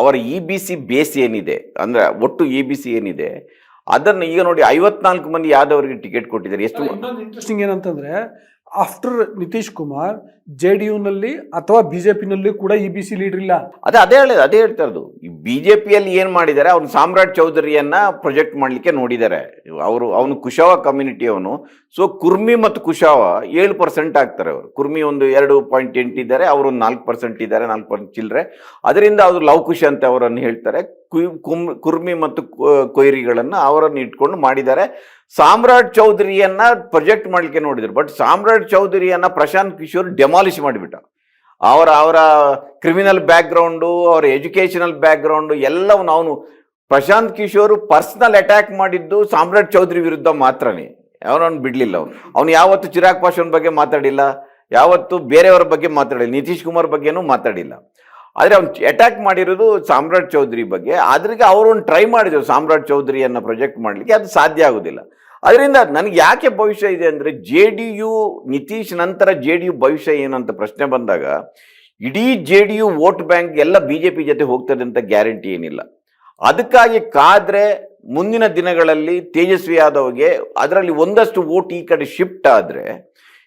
ಅವರ ಇ ಬಿ ಸಿ ಬೇಸ್ ಏನಿದೆ ಅಂದರೆ ಒಟ್ಟು ಇ ಬಿ ಸಿ ಏನಿದೆ ಅದನ್ನು ಈಗ ನೋಡಿ ಐವತ್ನಾಲ್ಕು ಮಂದಿ ಯಾದವರಿಗೆ ಟಿಕೆಟ್ ಕೊಟ್ಟಿದ್ದಾರೆ. ಎಷ್ಟು ಇಂಟ್ರೆಸ್ಟಿಂಗ್ ಏನಂತಂದ್ರೆ after Nitish Kumar J D ಯುನಲ್ಲಿ ಅಥವಾ ಬಿಜೆಪಿನಲ್ಲಿ ಕೂಡ ಇ ಬಿ ಸಿ ಲೀಡರ್ ಇಲ್ಲ. ಅದೇ ಅದೇ ಹೇಳಿದ ಅದೇ ಹೇಳ್ತಾ ಇರೋದು. ಬಿಜೆಪಿಯಲ್ಲಿ ಏನ್ ಮಾಡಿದ್ದಾರೆ, ಅವ್ನು ಸಾಮ್ರಾಟ್ ಚೌಧರಿಯನ್ನ ಪ್ರೊಜೆಕ್ಟ್ ಮಾಡ್ಲಿಕ್ಕೆ ನೋಡಿದ್ದಾರೆ. ಅವರು, ಅವನು ಕುಶಾವ ಕಮ್ಯುನಿಟಿ ಅವನು. ಸೊ ಕುರ್ಮಿ ಮತ್ತು ಕುಶಾವ ಏಳು ಪರ್ಸೆಂಟ್ ಆಗ್ತಾರೆ ಅವರು. ಕುರ್ಮಿ ಒಂದು ಎರಡು ಪಾಯಿಂಟ್ ಎಂಟು ಇದ್ದಾರೆ, ಅವರು ಒಂದು ನಾಲ್ಕು ಪರ್ಸೆಂಟ್ ಇದ್ದಾರೆ, ನಾಲ್ಕು ಪರ್ಸೆಂಟ್ ಚಿಲ್ಲರೆ ಅದರಿಂದ ಅವರು ಲವಕುಶ ಅಂತ ಅವರನ್ನು ಹೇಳ್ತಾರೆ. ಕುರ್ಮಿ ಮತ್ತು ಕೊಯ್ರಿಗಳನ್ನು ಅವರನ್ನು ಇಟ್ಕೊಂಡು ಮಾಡಿದ್ದಾರೆ. ಸಾಮ್ರಾಟ್ ಚೌಧರಿಯನ್ನ ಪ್ರೊಜೆಕ್ಟ್ ಮಾಡ್ಲಿಕ್ಕೆ ನೋಡಿದ್ರು. ಬಟ್ ಸಾಮ್ರಾಟ್ ಚೌಧರಿಯನ್ನ ಪ್ರಶಾಂತ್ ಕಿಶೋರ್ ಡೆಮಾಲಿಷ್ ಮಾಡಿಬಿಟ್ಟ. ಅವರ ಅವರ ಕ್ರಿಮಿನಲ್ ಬ್ಯಾಕ್ಗ್ರೌಂಡು ಅವರ ಎಜುಕೇಷನಲ್ ಬ್ಯಾಕ್ಗ್ರೌಂಡು ಎಲ್ಲವನ್ನು ಅವನು ಪ್ರಶಾಂತ್ ಕಿಶೋರ್ ಪರ್ಸ್ನಲ್ ಅಟ್ಯಾಕ್ ಮಾಡಿದ್ದು ಸಾಮ್ರಾಟ್ ಚೌಧರಿ ವಿರುದ್ಧ ಮಾತ್ರನೇ. ಅವನನ್ನು ಬಿಡ್ಲಿಲ್ಲ ಅವನು. ಅವನು ಯಾವತ್ತು ಚಿರಾಗ್ ಪಾಶ್ವನ್ ಬಗ್ಗೆ ಮಾತಾಡಿಲ್ಲ, ಯಾವತ್ತು ಬೇರೆಯವರ ಬಗ್ಗೆ ಮಾತಾಡಿಲ್ಲ, ನಿತೀಶ್ ಕುಮಾರ್ ಬಗ್ಗೆನೂ ಮಾತಾಡಿಲ್ಲ. ಆದರೆ ಅವ್ನು ಅಟ್ಯಾಕ್ ಮಾಡಿರೋದು ಸಾಮ್ರಾಟ್ ಚೌಧರಿ ಬಗ್ಗೆ. ಅದ್ರಿಗೆ ಅವರೊಂದು ಟ್ರೈ ಮಾಡಿದ್ರು ಸಾಮ್ರಾಟ್ ಚೌಧರಿಯನ್ನು ಪ್ರೊಜೆಕ್ಟ್ ಮಾಡಲಿಕ್ಕೆ. ಅದು ಸಾಧ್ಯ ಆಗೋದಿಲ್ಲ. ಅದರಿಂದ ನನಗೆ ಯಾಕೆ ಭವಿಷ್ಯ ಇದೆ ಅಂದರೆ ಜೆ ಡಿ ಯು ನಿತೀಶ್ ನಂತರ ಜೆ ಡಿ ಯು ಭವಿಷ್ಯ ಏನು ಅಂತ ಪ್ರಶ್ನೆ ಬಂದಾಗ ಇಡೀ J D U vote bank ಎಲ್ಲ ಬಿ ಜೆ ಪಿ ಜೊತೆ ಹೋಗ್ತದೆ ಅಂತ ಗ್ಯಾರಂಟಿ ಏನಿಲ್ಲ. ಅದಕ್ಕಾಗಿ ಕಾದ್ರೆ ಮುಂದಿನ ದಿನಗಳಲ್ಲಿ ತೇಜಸ್ವಿ ಯಾದವ್ಗೆ ಅದರಲ್ಲಿ ಒಂದಷ್ಟು ವೋಟ್ ಈ ಕಡೆ ಶಿಫ್ಟ್ ಆದರೆ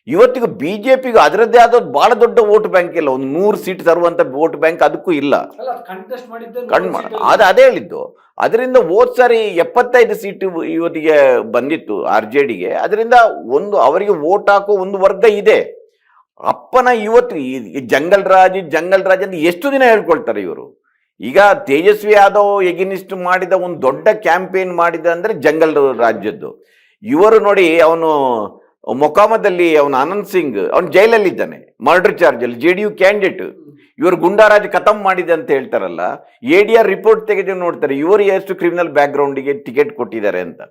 ಇವತ್ತಿಗೂ ಬಿ ಜೆ ಪಿಗೂ ಅದರದ್ದೇ ಆದ ಭಾಳ ದೊಡ್ಡ ವೋಟ್ ಬ್ಯಾಂಕ್ ಇಲ್ಲ. ಒಂದು ನೂರು ಸೀಟ್ ತರುವಂಥ ವೋಟ್ ಬ್ಯಾಂಕ್ ಅದಕ್ಕೂ ಇಲ್ಲ. ಕಣ್ ಅದು ಅದೇ ಹೇಳಿದ್ದು. ಅದರಿಂದ ಹೋದ್ ಸಾರಿ ಎಪ್ಪತ್ತೈದು ಸೀಟು ಇವತ್ತಿಗೆ ಬಂದಿತ್ತು ಆರ್ ಜೆ ಡಿಗೆ. ಅದರಿಂದ ಒಂದು ಅವರಿಗೆ ವೋಟ್ ಹಾಕೋ ಒಂದು ವರ್ಗ ಇದೆ. ಅಪ್ಪನ ಇವತ್ತು ಜಂಗಲ್ ರಾಜ್ ಜಂಗಲ್ ರಾಜ್ ಅಂತ ಎಷ್ಟು ದಿನ ಹೇಳ್ಕೊಳ್ತಾರೆ ಇವರು? ಈಗ ತೇಜಸ್ವಿ ಯಾದವ್ ಎಗಿನಿಸ್ಟ್ ಮಾಡಿದ ಒಂದು ದೊಡ್ಡ ಕ್ಯಾಂಪೇನ್ ಮಾಡಿದ ಅಂದರೆ ಜಂಗಲ್ ರಾಜ್ಯದ್ದು. ಇವರು ನೋಡಿ ಅವನು ಮೊಕಾಮದಲ್ಲಿ ಅವನು ಆನಂದ್ ಸಿಂಗ್, ಅವನು ಜೈಲಲ್ಲಿದ್ದಾನೆ ಮರ್ಡರ್ ಚಾರ್ಜಲ್ಲಿ ಜೆ ಡಿ ಯು ಕ್ಯಾಂಡಿಡೇಟ್ ಇವರು ಗುಂಡಾರಾಜ್ ಖತಮ್ ಮಾಡಿದೆ ಅಂತ ಹೇಳ್ತಾರಲ್ಲ ಎ ಡಿ ಆರ್ ರಿಪೋರ್ಟ್ ತೆಗೆದು ನೋಡ್ತಾರೆ, ಇವರು ಎಷ್ಟು ಕ್ರಿಮಿನಲ್ ಬ್ಯಾಕ್ಗ್ರೌಂಡಿಗೆ ಟಿಕೆಟ್ ಕೊಟ್ಟಿದ್ದಾರೆ ಅಂತ.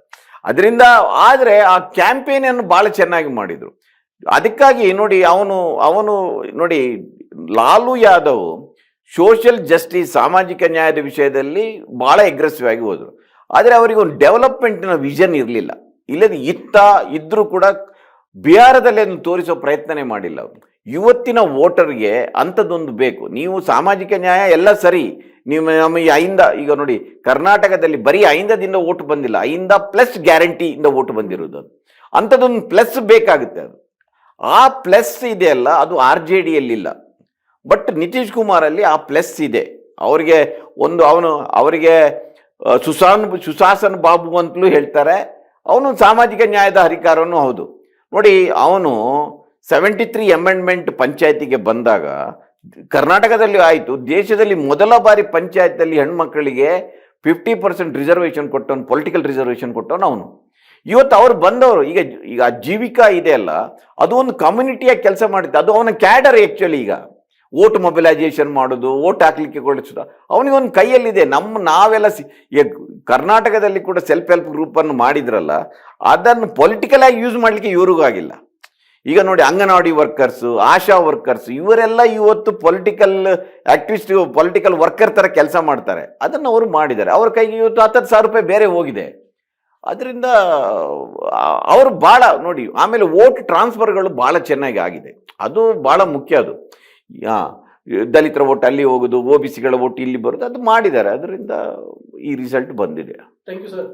ಅದರಿಂದ ಆದರೆ ಆ ಕ್ಯಾಂಪೇನ್ ಅನ್ನು ಭಾಳ ಚೆನ್ನಾಗಿ ಮಾಡಿದರು. ಅದಕ್ಕಾಗಿ ನೋಡಿ ಅವನು ಅವನು ನೋಡಿ ಲಾಲು ಯಾದವ್ ಸೋಷಿಯಲ್ ಜಸ್ಟಿಸ್ ಸಾಮಾಜಿಕ ನ್ಯಾಯದ ವಿಷಯದಲ್ಲಿ ಭಾಳ ಅಗ್ರೆಸಿವ್ ಆಗಿ ಹೋದರು. ಆದರೆ ಅವರಿಗೆ ಒಂದು ಡೆವಲಪ್ಮೆಂಟ್ನ ವಿಷನ್ ಇರಲಿಲ್ಲ. ಇಲ್ಲದೆ ಇತ್ತ ಇದ್ದರೂ ಕೂಡ ಬಿಹಾರದಲ್ಲಿ ಅದನ್ನು ತೋರಿಸೋ ಪ್ರಯತ್ನನೇ ಮಾಡಿಲ್ಲ ಅವರು. ಇವತ್ತಿನ ವೋಟರ್ಗೆ ಅಂಥದ್ದೊಂದು ಬೇಕು. ನೀವು ಸಾಮಾಜಿಕ ನ್ಯಾಯ ಎಲ್ಲ ಸರಿ. ನೀವು ನಮ್ಮ ಈ ಐಂದ, ಈಗ ನೋಡಿ, ಕರ್ನಾಟಕದಲ್ಲಿ ಬರೀ ಐಂದದಿಂದ ಓಟ್ ಬಂದಿಲ್ಲ. ಐಂದ ಪ್ಲಸ್ ಗ್ಯಾರಂಟಿಯಿಂದ ಓಟ್ ಬಂದಿರೋದು ಅದು. ಅಂಥದ್ದೊಂದು ಪ್ಲಸ್ ಬೇಕಾಗುತ್ತೆ ಅದು. ಆ ಪ್ಲಸ್ ಇದೆಯಲ್ಲ ಅದು ಆರ್ ಜೆ ಡಿಯಲ್ಲಿಲ್ಲ ಬಟ್ ನಿತೀಶ್ ಕುಮಾರಲ್ಲಿ ಆ ಪ್ಲಸ್ ಇದೆ. ಅವರಿಗೆ ಒಂದು, ಅವನು, ಅವರಿಗೆ ಸುಶಾನ್ ಸುಶಾಸನ್ ಬಾಬು ಅಂತಲೂ ಹೇಳ್ತಾರೆ. ಅವನು ಸಾಮಾಜಿಕ ನ್ಯಾಯದ ಹರಿಕಾರನೂ ಹೌದು. ನೋಡಿ, ಅವನು ಸೆವೆಂಟಿ ತ್ರೀ ಅಮೆಂಡ್ಮೆಂಟ್ ಪಂಚಾಯತಿಗೆ ಬಂದಾಗ ಕರ್ನಾಟಕದಲ್ಲಿ ಆಯಿತು. ದೇಶದಲ್ಲಿ ಮೊದಲ ಬಾರಿ ಪಂಚಾಯತಲ್ಲಿ ಹೆಣ್ಮಕ್ಕಳಿಗೆ ಫಿಫ್ಟಿ ಪರ್ಸೆಂಟ್ ರಿಸರ್ವೇಷನ್ ಕೊಟ್ಟವನು ಪೊಲಿಟಿಕಲ್ ರಿಸರ್ವೇಷನ್ ಕೊಟ್ಟವನು ಅವನು. ಇವತ್ತು ಅವ್ರು ಬಂದವರು, ಈಗ ಈಗ ಜೀವಿಕಾ ಇದೆ ಅಲ್ಲ, ಅದು ಒಂದು ಕಮ್ಯುನಿಟಿಯಾಗಿ ಕೆಲಸ ಮಾಡುತ್ತೆ ಅದು ಅವನ ಕ್ಯಾಡರ್ ಆ್ಯಕ್ಚುಲಿ ಈಗ. ವೋಟ್ ಮೊಬಿಲೈಸೇಷನ್ ಮಾಡೋದು ವೋಟ್ ಹಾಕ್ಲಿಕ್ಕೆ ಕೊಡಿಸೋದು. ಅವನಿಗೆ ಒಂದು ಕೈಯಲ್ಲಿದೆ. ನಮ್ಮ ನಾವೆಲ್ಲ ಸಿ ಕರ್ನಾಟಕದಲ್ಲಿ ಕೂಡ ಸೆಲ್ಫ್ ಹೆಲ್ಪ್ ಗ್ರೂಪನ್ನು ಮಾಡಿದ್ರಲ್ಲ, ಅದನ್ನು ಪೊಲಿಟಿಕಲಾಗಿ ಯೂಸ್ ಮಾಡಲಿಕ್ಕೆ ಇವ್ರಿಗೂ ಆಗಿಲ್ಲ. ಈಗ ನೋಡಿ, ಅಂಗನವಾಡಿ ವರ್ಕರ್ಸು ಆಶಾ ವರ್ಕರ್ಸ್ ಇವರೆಲ್ಲ ಇವತ್ತು ಪೊಲಿಟಿಕಲ್ ಆಕ್ಟಿವಿಸ್ಟ್ ಪೊಲಿಟಿಕಲ್ ವರ್ಕರ್ ಥರ ಕೆಲಸ ಮಾಡ್ತಾರೆ. ಅದನ್ನು ಅವರು ಮಾಡಿದ್ದಾರೆ. ಅವ್ರ ಕೈಗೆ ಇವತ್ತು ಹತ್ತತ್ತು ಸಾವಿರ ರೂಪಾಯಿ ಬೇರೆ ಹೋಗಿದೆ. ಅದರಿಂದ ಅವರು ಭಾಳ ನೋಡಿ, ಆಮೇಲೆ ವೋಟ್ ಟ್ರಾನ್ಸ್ಫರ್ಗಳು ಭಾಳ ಚೆನ್ನಾಗಿ ಆಗಿದೆ. ಅದು ಭಾಳ ಮುಖ್ಯ ಅದು. ದಲಿತರ ಓಟ್ ಅಲ್ಲಿ ಹೋಗೋದು ಒ ಬಿ ಸಿಗಳ ಓಟ್ ಇಲ್ಲಿ ಬರೋದು, ಅದು ಮಾಡಿದ್ದಾರೆ. ಅದರಿಂದ ಈ ರಿಸಲ್ಟ್ ಬಂದಿದೆ. Thank you sir